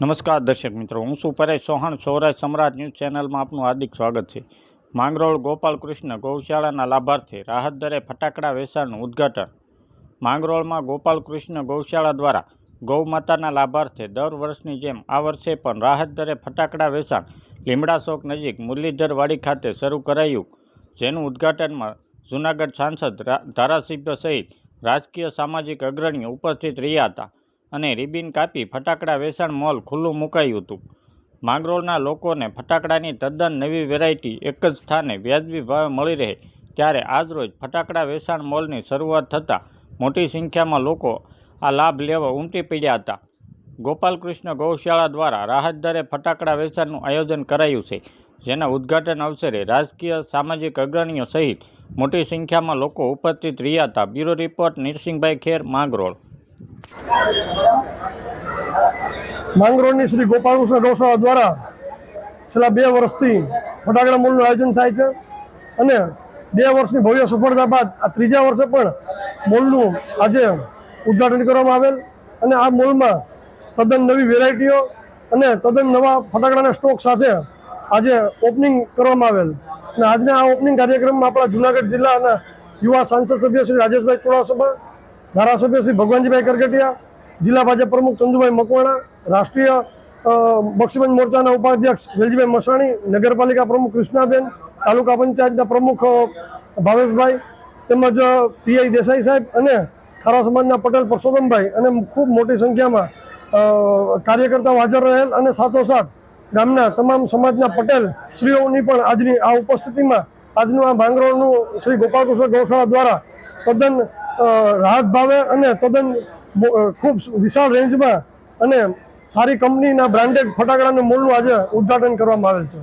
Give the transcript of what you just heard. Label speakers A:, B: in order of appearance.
A: નમસ્કાર દર્શક મિત્રો, હું શું પરેશ ચૌહાણ. સૌરાષ્ટ્ર સમ્રાટ ન્યૂઝ ચેનલમાં આપનું હાર્દિક સ્વાગત છે. માંગરોળ ગોપાલકૃષ્ણ ગૌશાળાના લાભાર્થે રાહત દરે ફટાકડા વેચાણનું ઉદ્ઘાટન. માંગરોળમાં ગોપાલકૃષ્ણ ગૌશાળા દ્વારા ગૌ માતાના લાભાર્થે દર વર્ષની જેમ આ વર્ષે પણ રાહત દરે ફટાકડા વેચાણ લીમડા ચોક નજીક મુરલીધરવાડી ખાતે શરૂ કરાયું. જેનું ઉદ્ઘાટનમાં જૂનાગઢ સાંસદ ધારાસભ્ય સહિત રાજકીય સામાજિક અગ્રણીઓ ઉપસ્થિત રહ્યા હતા. અને રિબિન કાપી ફટાકડા વેચાણ મોલ ખુલ્લું મુકાયું હતું. માંગરોળના લોકોને ફટાકડાની તદ્દન નવી વેરાયટી, એક જ સ્થાને વ્યાજબી ભાવે મળી રહે ત્યારે આજરોજ ફટાકડા વેચાણ મોલની શરૂઆત થતાં મોટી સંખ્યામાં લોકો આ લાભ લેવા ઉમટી પડ્યા હતા. ગોપાલકૃષ્ણ ગૌશાળા દ્વારા રાહત દરે ફટાકડા વેચાણનું આયોજન કરાયું છે, જેના ઉદ્ઘાટન અવસરે રાજકીય, સામાજિક અગ્રણીઓ સહિત મોટી સંખ્યામાં લોકો ઉપસ્થિત રહ્યા હતા. Bureau report Nirsinhbhai Kher, Mangrol.
B: માંગરોળની Shri Gopalkrishna ગૌશાળા દ્વારા છેલ્લા બે વર્ષથી ફટાકડા મોલનું આયોજન થાય છે અને બે વર્ષની ભવ્ય સફળતા બાદ આ ત્રીજા વર્ષે પણ મોલનું આજે ઉદ્ઘાટન કરવામાં આવેલ અને આ મોલમાં તદ્દન નવી વેરાયટીઓ અને તદ્દન નવા ફટાકડાના સ્ટોક સાથે આજે ઓપનિંગ કરવામાં આવેલ. અને આજના આ ઓપનિંગ કાર્યક્રમમાં આપણા જુનાગઢ જિલ્લાના યુવા સાંસદ સભ્ય શ્રી રાજેશભાઈ ચુડાસમા ધારાસભ્ય શ્રી ભગવાનજીભાઈ કરગટિયા જિલ્લા ભાજપ પ્રમુખ ચંદુભાઈ મકવાણા રાષ્ટ્રીય અ, બક્ષીબંધ મોરચાના ઉપાધ્યક્ષ વેલજીભાઈ મસાણી નગરપાલિકા પ્રમુખ કૃષ્ણાબેન તાલુકા પંચાયતના પ્રમુખ ભાવેશભાઈ તેમજ પીઆઈ દેસાઈ સાહેબ અને ખારા સમાજના પટેલ પરસોત્તમભાઈ અને ખૂબ મોટી સંખ્યામાં કાર્યકર્તાઓ હાજર રહેલ અને સાથોસાથ ગામના તમામ સમાજના પટેલ શ્રીઓની પણ આજની આ ઉપસ્થિતિમાં આજનું આ માંગરોળનું શ્રી ગોપાલકૃષ્ણ ગૌશાળા દ્વારા તદ્દન રાહત ભાવે અને તદ્દન ખૂબ વિશાળ રેન્જમાં અને સારી કંપનીના બ્રાન્ડેડ ફટાકડાના મોલનું આજે ઉદ્ઘાટન કરવામાં આવેલ છે.